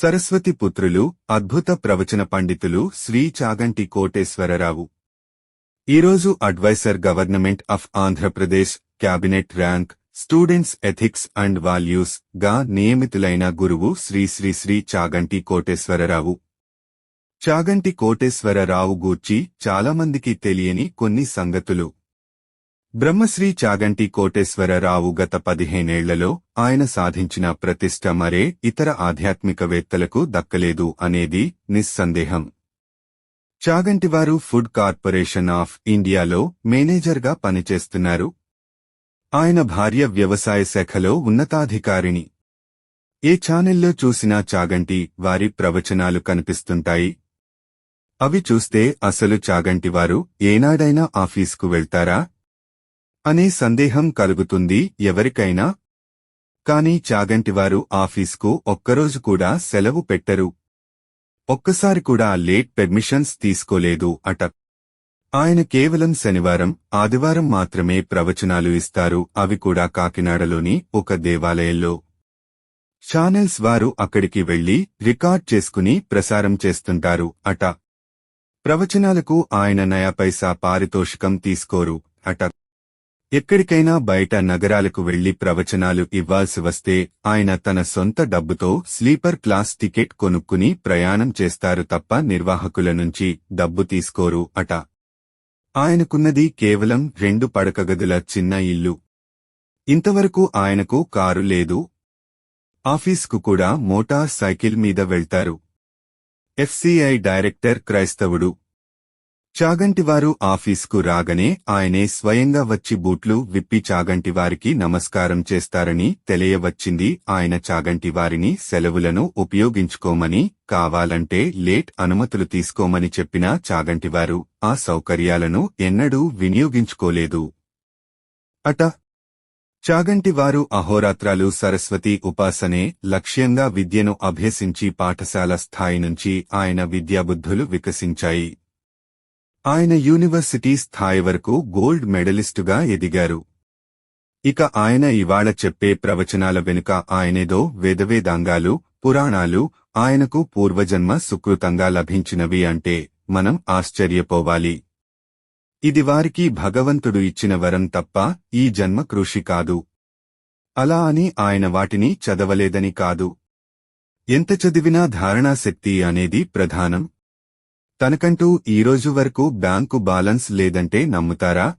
సరస్వతి పుత్రులు అద్భుత ప్రవచన పండితులు శ్రీ చాగంటి కోటేశ్వరరావు. ఈరోజు adviser government of Andhra Pradesh cabinet rank students ethics and వాల్యూస్గా నియమితులైన గురువు శ్రీ శ్రీ శ్రీ చాగంటి కోటేశ్వరరావు. చాగంటి కోటేశ్వరరావు గూర్చి చాలామందికి తెలియని కొన్ని సంగతులు. బ్రహ్మశ్రీ చాగంటి కోటేశ్వరరావు గత పదిహేనేళ్ళలో ఆయన సాధించిన ప్రతిష్ట మరే ఇతర ఆధ్యాత్మికవేత్తలకు దక్కలేదు అనేది నిస్సందేహం. చాగంటివారు ఫుడ్ కార్పొరేషన్ ఆఫ్ ఇండియాలో మేనేజర్గా పనిచేస్తున్నారు. ఆయన భార్య వ్యవసాయ శాఖలో ఉన్నతాధికారిణి. ఏ ఛానెల్లో చూసినా చాగంటి వారి ప్రవచనాలు కనిపిస్తుంటాయి. అవి చూస్తే అసలు చాగంటివారు ఏనాడైనా ఆఫీస్కు వెళ్తారా? అనే సందేహం కలుగుతుంది ఎవరికైనా. కాని చాగంటివారు ఆఫీస్కు ఒక్కరోజు కూడా సెలవు పెట్టరు. ఒక్కసారి కూడా లేట్ పెర్మిషన్స్ తీసుకోలేదు అట. ఆయన కేవలం శనివారం ఆదివారం మాత్రమే ప్రవచనాలు ఇస్తారు. అవి కూడా కాకినాడలోని ఒక దేవాలయంలో. ఛానల్స్ వారు అక్కడికి వెళ్ళి రికార్డ్ చేసుకుని ప్రసారం చేస్తుంటారు అట. ప్రవచనాలకు ఆయన నయా పైసా పారితోషికం తీసుకోరు అట. ఎక్కడికైనా బయట నగరాలకు వెళ్ళి ప్రవచనాలు ఇవ్వాల్సి వస్తే ఆయన తన సొంత డబ్బుతో స్లీపర్ క్లాస్ టికెట్ కొనుక్కుని ప్రయాణం చేస్తారు తప్ప నిర్వాహకుల నుంచి డబ్బు తీసుకోరు అట. ఆయనకున్నది కేవలం రెండు పడకగదుల చిన్న ఇల్లు. ఇంతవరకు ఆయనకు కారు లేదు. ఆఫీస్కు కూడా మోటార్ సైకిల్ మీద వెళ్తారు. ఎఫ్సిఐ డైరెక్టర్ క్రైస్తవుడు చాగంటివారు ఆఫీస్కు రాగనే ఆయనే స్వయంగా వచ్చి బూట్లు విప్పి చాగంటివారికి నమస్కారం చేస్తారని తెలియవచ్చింది. ఆయన చాగంటివారిని సెలవులను ఉపయోగించుకోమని కావాలంటే లేట్ అనుమతులు తీసుకోమని చెప్పినా చాగంటివారు ఆ సౌకర్యాలను ఎన్నడూ వినియోగించుకోలేదు. అట! చాగంటివారు అహోరాత్రాలు సరస్వతి ఉపాసనే లక్ష్యంగా విద్యను అభ్యసించి పాఠశాల స్థాయి నుంచి ఆయన విద్యాబుద్ధులు వికసించాయి. ఆయన యూనివర్సిటీ స్థాయి వరకు గోల్డ్ మెడలిస్టుగా ఎదిగారు. ఇక ఆయన ఇవాళ చెప్పే ప్రవచనాల వెనుక ఆయనేదో వేదవేదాంగాలు పురాణాలు ఆయనకు పూర్వజన్మ సుకృతంగా లభించినవి అంటే మనం ఆశ్చర్యపోవాలి. ఇది వారికి భగవంతుడు ఇచ్చిన వరం తప్ప ఈ జన్మ కృషి కాదు. అలా అని ఆయన వాటిని చదవలేదని కాదు. ఎంత చదివినా ధారణాశక్తి అనేది ప్రధానం. తనకంటూ ఈరోజు వరకు బ్యాంకు బ్యాలెన్స్ లేదంటే నమ్ముతారా?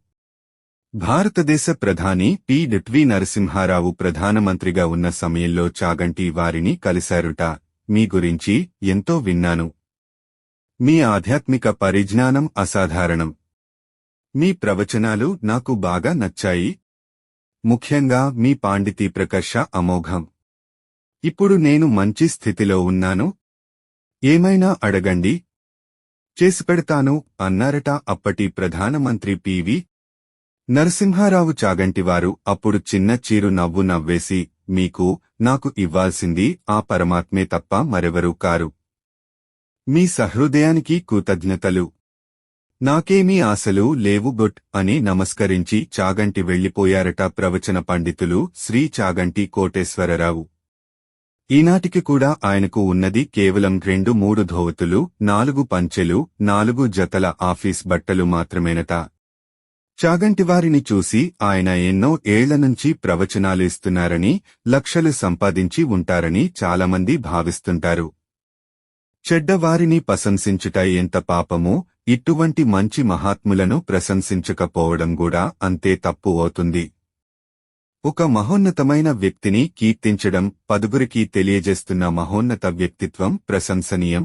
భారతదేశ ప్రధాని పి. డిట్వి నరసింహారావు ప్రధానమంత్రిగా ఉన్న సమయంలో చాగంటి వారిని కలిశారుట. మీ గురించి ఎంతో విన్నాను. మీ ఆధ్యాత్మిక పరిజ్ఞానం అసాధారణం. మీ ప్రవచనాలు నాకు బాగా నచ్చాయి. ముఖ్యంగా మీ పాండితీ ప్రకర్ష అమోఘం. ఇప్పుడు నేను మంచి స్థితిలో ఉన్నాను. ఏమైనా అడగండి. చేసిపెడతాను అన్నారట అప్పటి ప్రధానమంత్రి పివి నరసింహారావు చాగంటివారు. అప్పుడు చిన్న చీరు నవ్వు నవ్వేసి మీకు నాకు ఇవ్వాల్సింది ఆ పరమాత్మే తప్ప మరెవరూ కారు. మీ సహృదయానికి కృతజ్ఞతలు. నాకేమీ ఆశలు లేవు బొట్ అని నమస్కరించి చాగంటి వెళ్ళిపోయారట ప్రవచన పండితులు శ్రీ చాగంటి కోటేశ్వరరావు. ఈనాటికి కూడా ఆయనకు ఉన్నది కేవలం రెండు మూడు ధోవతులు నాలుగు పంచెలు నాలుగు జతల ఆఫీస్ బట్టలు మాత్రమేనట. చాగంటివారిని చూసి ఆయన ఎన్నో ఏళ్ళ నుంచి ప్రవచనాలు ఇస్తున్నారని లక్షలు సంపాదించి ఉంటారని చాలామంది భావిస్తుంటారు. చెడ్డవారిని ప్రశంసించుట ఎంత పాపమో ఇటువంటి మంచి మహాత్ములను ప్రశంసించకపోవడం కూడా అంతే తప్పు అవుతుంది. ఒక మహోన్నతమైన వ్యక్తిని కీర్తించడం పదుగురికి తెలియజేస్తున్న మహోన్నత వ్యక్తిత్వం ప్రశంసనీయం.